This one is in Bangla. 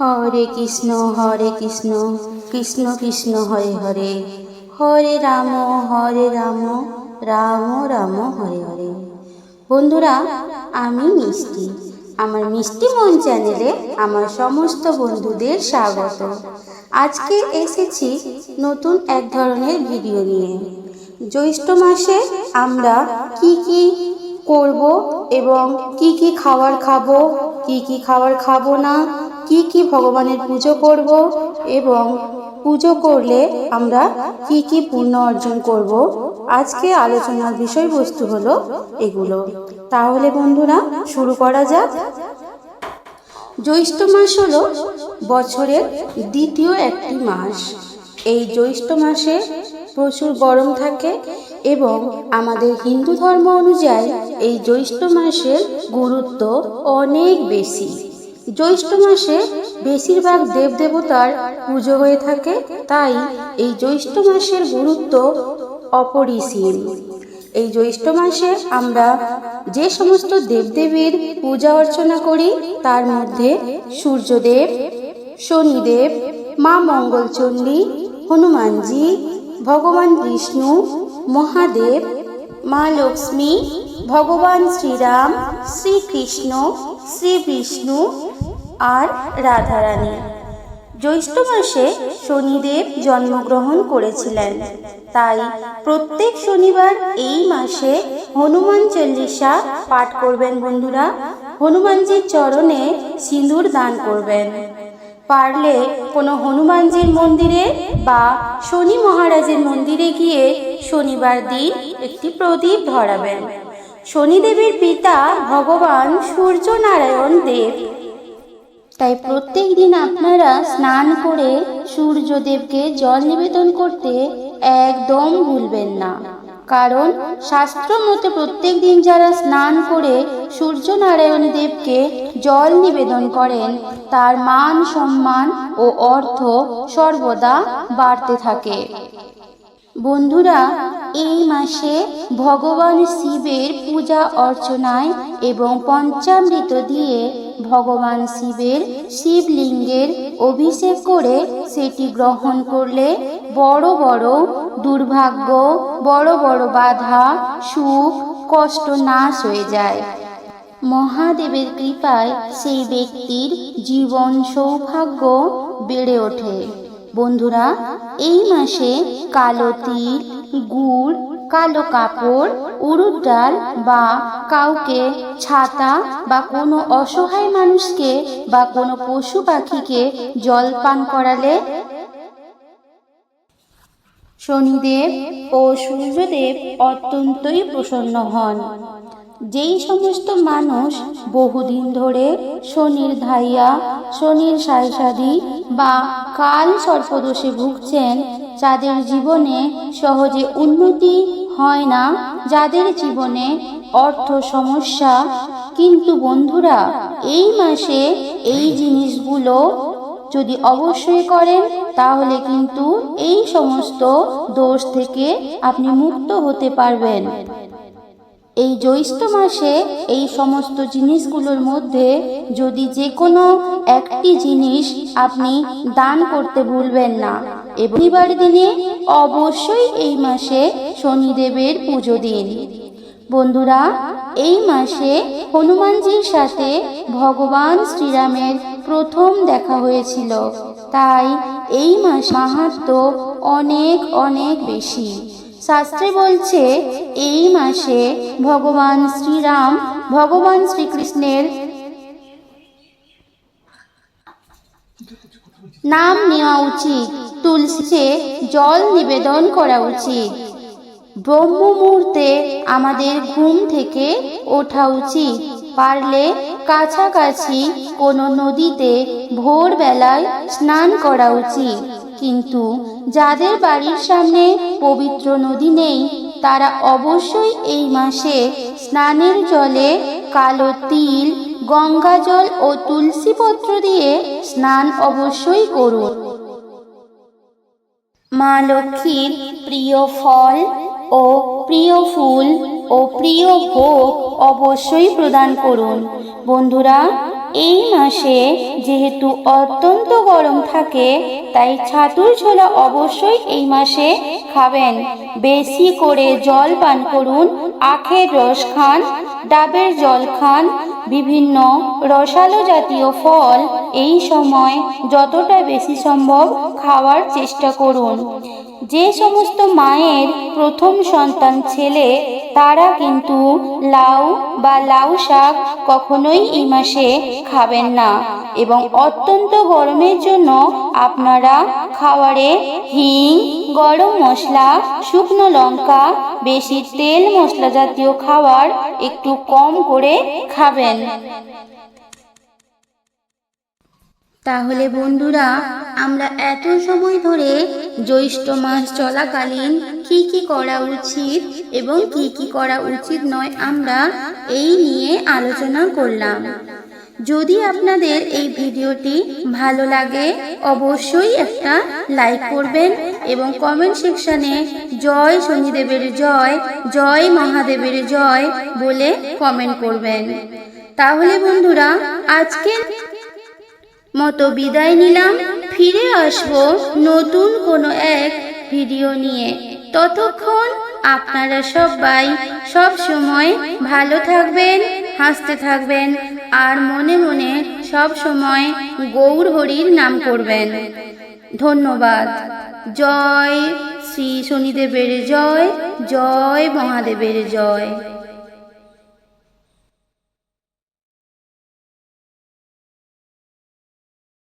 হরে কৃষ্ণ হরে কৃষ্ণ কৃষ্ণ কৃষ্ণ, হরে হরে। হরে রাম হরে রাম রাম রাম, হরে হরে। বন্ধুরা, আমি মিষ্টি। আমার মিষ্টি মন চ্যানেলে আমার সমস্ত বন্ধুদের স্বাগত। আজকে এসেছি নতুন এক ধরনের ভিডিও নিয়ে। জ্যৈষ্ঠ মাসে আমরা কি কি করব এবং কি কি খাবার খাব, কি কি খাবার খাব না কি কি ভগবানের পুজো করব এবং পুজো করলে আমরা কি কি পুণ্য অর্জন করব? আজকে আলোচনার বিষয়বস্তু হলো এগুলো। তাহলে বন্ধুরা, শুরু করা যাক। জ্যৈষ্ঠ মাস হলো বছরের দ্বিতীয় একটি মাস। এই জ্যৈষ্ঠ মাসে প্রচুর গরম থাকে এবং আমাদের হিন্দু ধর্ম অনুযায়ী এই জ্যৈষ্ঠ মাসের গুরুত্ব অনেক বেশি। জ্যৈষ্ঠ মাসে বেশিরভাগ দেবদেবতার পুজো হয়ে থাকে, তাই এই জ্যৈষ্ঠ মাসের গুরুত্ব অপরিসীম। এই জ্যৈষ্ঠ মাসে আমরা যে সমস্ত দেবদেবীর পূজা অর্চনা করি, তার মধ্যে সূর্যদেব, শনিদেব, মা মঙ্গলচণ্ডী হনুমানজি, ভগবান বিষ্ণু, মহাদেব, মা লক্ষ্মী ভগবান শ্রীরাম, শ্রীকৃষ্ণ শ্রী বিষ্ণু আর রাধারানী। জ্যৈষ্ঠ মাসে শনিদেব জন্মগ্রহণ করেছিলেন। তাই প্রত্যেক শনিবার এই মাসে হনুমান চল্লিশা পাঠ করবেন বন্ধুরা। হনুমানজির চরণে সিঁদুর দান করবেন। পারলে কোনো হনুমানজির মন্দিরে বা শনি মহারাজের মন্দিরে গিয়ে শনিবার দিন একটি প্রদীপ ধরাবেন। শনিদেবের পিতা ভগবান সূর্যনারায়ণ দেব। তাই প্রত্যেক দিন আপনারা স্নান করে সূর্যদেবকে জল নিবেদন করতে একদম ভুলবেন না। কারণ শাস্ত্র মতে প্রত্যেক দিন যারা স্নান করে সূর্যনারায়ণ দেবকে জল নিবেদন করেন, তার মান সম্মান ও অর্থ সর্বদা বাড়তে থাকে। বন্ধুরা, এই মাসে ভগবান শিবের পূজা অর্চনায় এবং পঞ্চামৃত দিয়ে ভগবান শিবের শিবলিঙ্গের অভিষেক করে সেটি গ্রহণ করলে বড় বড় দুর্ভাগ্য, বড় বড় বাধা, সুখ, কষ্ট নাশ হয়ে যায়। মহাদেবের কৃপায় সেই ব্যক্তির জীবন সৌভাগ্য বেড়ে ওঠে। বন্ধুরা, এই মাসে কালো তিল, গুড়, কালো কাপড় উড়ুদ ডাল বা কাউকে ছাতা বা কোনো অসহায় মানুষকে বা কোনো পশু পাখিকে জল পান করালে শনিদেব ও সূর্যদেব অত্যন্তই প্রসন্ন হন। যেই সমস্ত মানুষ বহুদিন ধরে শনির ধাইয়া শনির সায়সাদি বা কাল সর্পদোষে ভুগছেন, যাদের জীবনে সহজে উন্নতি হয় না, যাদের জীবনে অর্থ সমস্যা। কিন্তু বন্ধুরা, এই মাসে এই জিনিসগুলো যদি অবশ্যই করেন, তাহলে কিন্তু এই সমস্ত দোষ থেকে আপনি মুক্ত হতে পারবেন। এই জ্যৈষ্ঠ মাসে এই সমস্ত জিনিসগুলোর মধ্যে যদি যে কোনো একটি জিনিস আপনি দান করতে ভুলবেন না। এবং শনিবার দিনে অবশ্যই এই মাসে শনিদেবের পুজো দিন। বন্ধুরা, এই মাসে হনুমানজির সাথে ভগবান শ্রীরামের প্রথম দেখা হয়েছিল। তাই এই মাস মাহাত্ম অনেক অনেক বেশি। শাস্ত্রে বলছে, এই মাসে ভগবান শ্রীরাম, ভগবান শ্রীকৃষ্ণের নাম নেওয়া উচিত। তুলসীতে জল নিবেদন করা উচিত। ব্রহ্ম মুহূর্তে আমাদের ঘুম থেকে ওঠা উচিত। পারলে কাছাকাছি কোনো নদীতে ভোরবেলায় স্নান করা উচিত। কিন্তু যাদের বাড়ির সামনে পবিত্র নদী নেই, তারা অবশ্যই এই মাসে স্নানের জলে কালো তিল, গঙ্গা জল ও তুলসী পত্র দিয়ে স্নান অবশ্যই করুন। মা লক্ষ্মীর প্রিয় ফল ও প্রিয় ফুল ও প্রিয় ভোগ অবশ্যই প্রদান করুন। বন্ধুরা এই মাসে যেহেতু অত্যন্ত গরম থাকে, তাই ছাতুর ছোলা অবশ্যই এই মাসে খাবেন। বেশি করে জল পান করুন, আখের রস খান, ডাবের জল খান, বিভিন্ন রসালো জাতীয় ফল এই সময় যতটা বেশি সম্ভব খাওয়ার চেষ্টা করুন। যে সমস্ত মায়ের প্রথম সন্তান ছেলে তারা কিন্তু লাউ বা লাউ শাক কখনোই এই মাসে খাবেন না এবং অত্যন্ত গরমের জন্য আপনারা খাবারে হিং, গরম মশলা, শুকনো লঙ্কা, বেশি তেল মশলা জাতীয় খাবার একটু কম করে খাবেন। তাহলে বন্ধুরা, আমরা এত সময় ধরে জ্যৈষ্ঠ মাস চলাকালীন কি কি করা উচিত এবং কি কি করা উচিত নয় আমরা এই নিয়ে আলোচনা করলাম। যদি আপনাদের এই ভিডিওটি ভালো লাগে, অবশ্যই একটা লাইক করবেন এবং কমেন্ট সেকশনে জয় শনিদেবের জয় জয় মহাদেবের জয় বলে কমেন্ট করবেন। তাহলে বন্ধুরা, আজকের মতো বিদায় নিলাম, ফিরে আসব নতুন কোনো এক ভিডিও নিয়ে। ততক্ষণ আপনারা সবাই সব সময় ভালো থাকবেন, হাসতে থাকবেন, আর মনে মনে সব সময় গৌর হরির নাম করবেন। ধন্যবাদ। জয় শ্রী শনিদেবের জয় জয় মহাদেবের জয়।